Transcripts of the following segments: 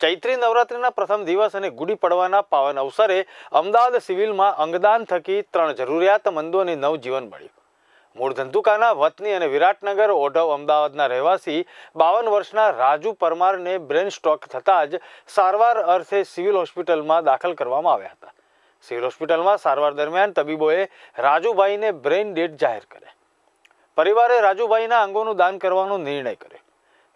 ચૈત્રી નવરાત્રિના પ્રથમ દિવસ અને ગુડી પડવાના પાવન અવસરે અમદાવાદ સિવિલમાં અંગદાન થકી ત્રણ જરૂરિયાતમંદોને નવજીવન મળ્યું. મૂળ ધંધુકાના વતની અને વિરાટનગર ઓઢવ અમદાવાદના રહેવાસી બાવન વર્ષના રાજુ પરમારને બ્રેન સ્ટ્રોક થતાં જ સારવાર અર્થે સિવિલ હોસ્પિટલમાં દાખલ કરવામાં આવ્યા હતા. સિવિલ હોસ્પિટલમાં સારવાર દરમિયાન તબીબોએ રાજુભાઈને બ્રેન ડેડ જાહેર કર્યા. પરિવારે રાજુભાઈના અંગોનું દાન કરવાનો નિર્ણય કર્યો.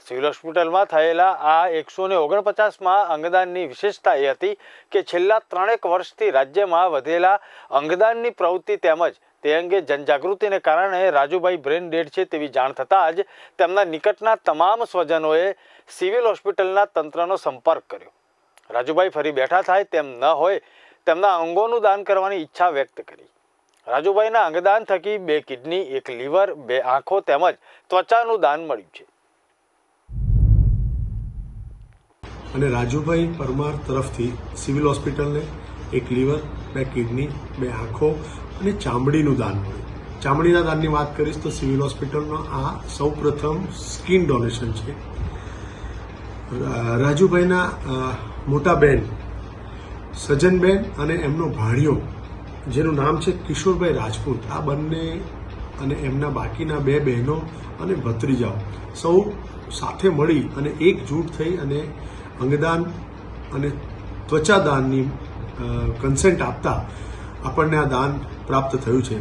સિવિલ હોસ્પિટલમાં થયેલા આ એકસો ને ઓગણપચાસમાં અંગદાનની વિશેષતા એ હતી કે છેલ્લા ત્રણેક વર્ષથી રાજ્યમાં વધેલા અંગદાનની પ્રવૃત્તિ તેમજ તે અંગે જનજાગૃતિને કારણે રાજુભાઈ બ્રેન ડેડ છે તેવી જાણ થતાં જ તેમના નિકટના તમામ સ્વજનોએ સિવિલ હોસ્પિટલના તંત્રનો સંપર્ક કર્યો. રાજુભાઈ ફરી બેઠા થાય તેમ ન હોય તેમના અંગોનું દાન કરવાની ઈચ્છા વ્યક્ત કરી. રાજુભાઈના અંગદાન થકી બે કિડની, એક લીવર, બે આંખો તેમજ ત્વચાનું દાન મળ્યું છે. અને રાજુભાઈ પરમાર તરફથી સિવિલ હોસ્પિટલને એક લીવર, બે કિડની, બે આંખો અને ચામડીનું દાન મળ્યું. ચામડીના દાનની વાત કરીશ તો સિવિલ હોસ્પિટલનો આ સૌ પ્રથમ સ્કિન ડોનેશન છે. રાજુભાઈના મોટા બેન, સજનબેન અને એમનો ભાણિયો, જેનું નામ છે કિશોરભાઈ રાજપૂત, આ બંને અને એમના બાકીના બે બહેનો અને ભત્રીજાઓ સૌ સાથે મળી અને એકજૂટ થઈ અને અંગદાન અને ત્વચાદાનની કન્સેન્ટ આપતા આપણને આ દાન પ્રાપ્ત થયું છે.